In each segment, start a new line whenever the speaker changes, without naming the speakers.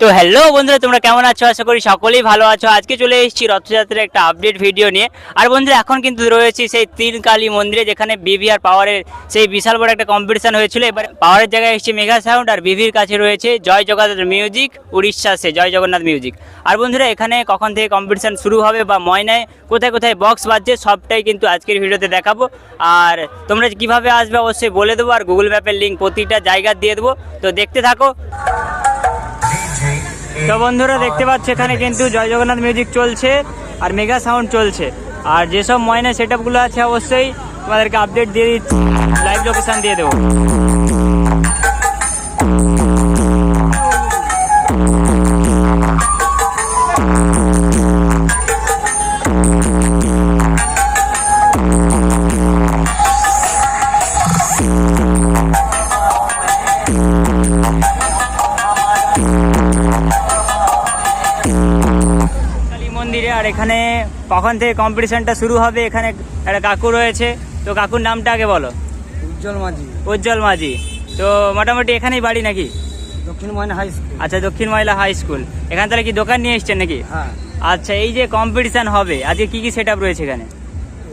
তো হ্যালো বন্ধুরা, তোমরা কেমন আছো? আশা করি সকলেই ভালো আছো। আজকে চলে এসেছি রথযাত্রার একটা আপডেট ভিডিও নিয়ে। আর বন্ধুরা, এখন কিন্তু রয়েছি সেই তিন কালী মন্দিরে, যেখানে বিভিআর পাওয়ারের সেই বিশাল বড় একটা কম্পিটিশান হয়েছিল। এবার পাওয়ারের জায়গায় এসেছি মেঘা সাউন্ড আর বিভির কাছে রয়েছে জয় জগন্নাথ মিউজিক উড়িষ্যা সে জয় জগন্নাথ মিউজিক আর বন্ধুরা, এখানে কখন থেকে কম্পিটিশান শুরু হবে বা ময়নায় কোথায় কোথায় বক্স বাজছে, সবটাই কিন্তু আজকের ভিডিওতে দেখাবো। আর তোমরা কীভাবে আসবে অবশ্যই বলে দেবো, আর গুগল ম্যাপের লিঙ্ক প্রতিটা জায়গা দিয়ে দেবো। তো দেখতে থাকো। তো বন্ধুরা দেখতে পাচ্ছ এখানে কিন্তু জয় জগন্নাথ মিউজিক চলছে আর মেগা সাউন্ড চলছে। আর যেসব ময়না সেট আছে অবশ্যই তোমাদেরকে আপডেট দিয়ে দিচ্ছি। লাইভ লোকেশন দিয়ে দেবো। এখানে কখন থেকে কম্পিটিশনটা শুরু হবে? এখানে একটা কাকু রয়েছে। তো কাকুর নামটা আগে বলো।
উজ্জ্বল মাঝি।
উজ্জ্বল মাঝি। তো মোটামুটি এখানেই বাড়ি নাকি?
দক্ষিণ ময়না হাই স্কুল।
আচ্ছা দক্ষিণ মহিলা হাই স্কুল। এখান তাহলে কি দোকান নিয়ে এসছেন নাকি?
হ্যাঁ।
আচ্ছা এই যে কম্পিটিশন হবে আজকে কি কি সেট রয়েছে এখানে?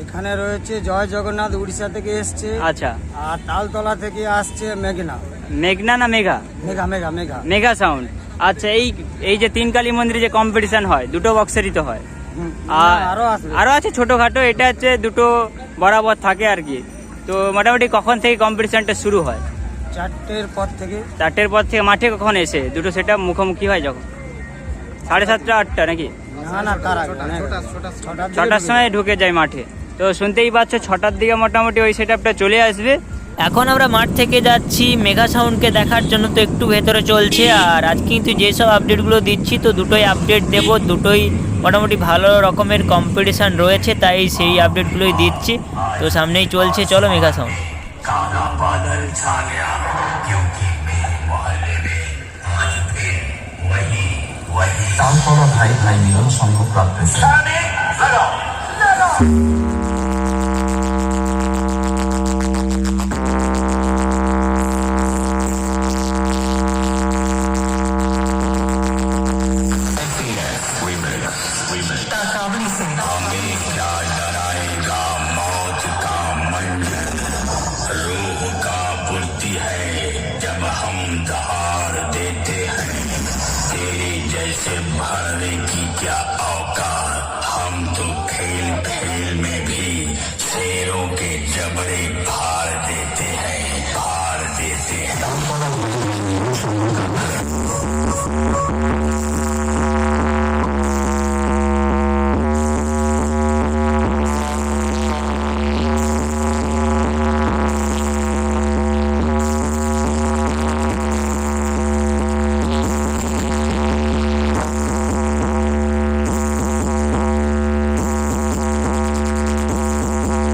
এখানে রয়েছে জয় জগন্নাথ উড়িষ্যা থেকে এসছে।
আচ্ছা।
আর তালতলা থেকে আসছে মেঘনা।
মেঘনা না মেঘা?
মেঘা মেঘা মেঘা।
মেঘা সাউন্ড আচ্ছা এই এই যে তিন কালী মন্দিরে যে কম্পিটিশন হয় দুটো বক্সেরই তো হয়।
হুম,
আর আরও আছে। ছোটখাটো এটা হচ্ছে দুটো বরাবর থাকে আর কি। তো মোটামুটি কখন থেকে কম্পিটিশনটা শুরু হয়?
চারটের পর থেকে।
চারটের পর থেকে মাঠে কখন এসে? দুটো সেটা মুখোমুখি হয় যখন? সাড়ে সাতটা আটটা নাকি?
না না তার আগে? ছটার
সময় ঢুকে যায় মাঠে। তো শুনতেই পাচ্ছ ছটার দিকে মোটামুটি ওই সেট চলে আসবে। এখন আমরা মাঠ থেকে যাচ্ছি। মেগা সাউন্ডকে দেখার জন্য তো একটু ভেতরে চলছে। আর আজ কিন্তু যেসব আপডেটগুলো দিচ্ছি তো দুটোই আপডেট দেব। দুটোই মোটামুটি ভালো রকমের কম্পিটিশান রয়েছে তাই সেই আপডেটগুলোই দিচ্ছি। তো সামনেই চলছে চলো মেঘা সাউন্ড।
ভাই ভাই মিলন সংঘ প্রাপ্ত
है जब हम दहाड़ देते हैं तेरे जैसे भरने की क्या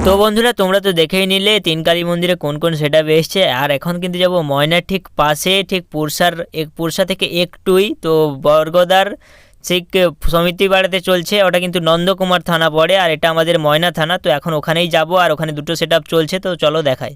তো বন্ধুরা, তোমরা তো দেখেই নিলে তিন কালী মন্দিরে কোন কোন সেটা আপ আর এখন কিন্তু যাব ময়নার ঠিক পাশে, ঠিক পুরসার, এক পুরসা থেকে একটুই। তো বর্গদার ঠিক সমিতি বাড়িতে চলছে, ওটা কিন্তু নন্দকুমার থানা পড়ে, আর এটা আমাদের ময়না থানা। তো এখন ওখানেই যাব, আর ওখানে দুটো সেট চলছে, তো চলো দেখায়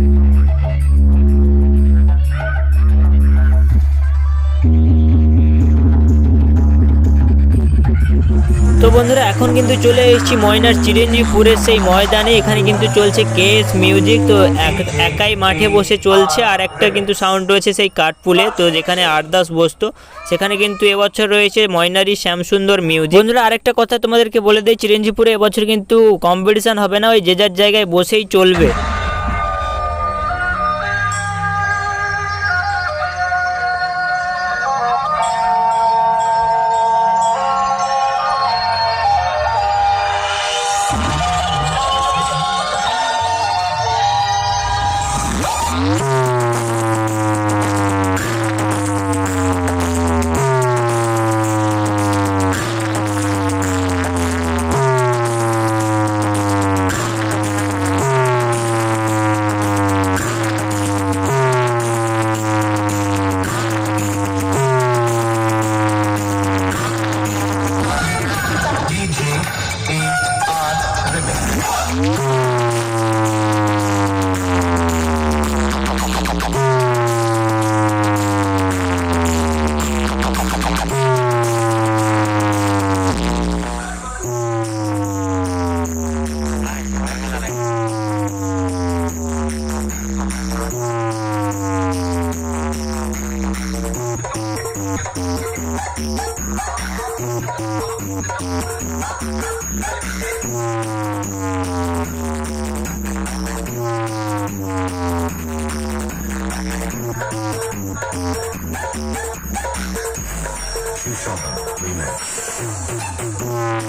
বন্ধুরা, এখন কিন্তু চলে এসেছি ময়নার চিরঞ্জিপুরের সেই ময়দানে এখানে কিন্তু চলছে কেস মিউজিক। তো এক- একাই মাঠে বসে চলছে, আর একটা কিন্তু সাউন্ড রয়েছে সেই কাঠপুলে। তো যেখানে আরদাস বসতো, সেখানে কিন্তু এবছর রয়েছে ময়নারি শ্যামসুন্দর মিউজিক। বন্ধুরা, আরেকটা কথা তোমাদেরকে বলে দেয় চিরঞ্জিপুরে এবছর কিন্তু কম্পিটিশান হবে না, ওই যে যার জায়গায় বসেই চলবে।
Fusion Remix.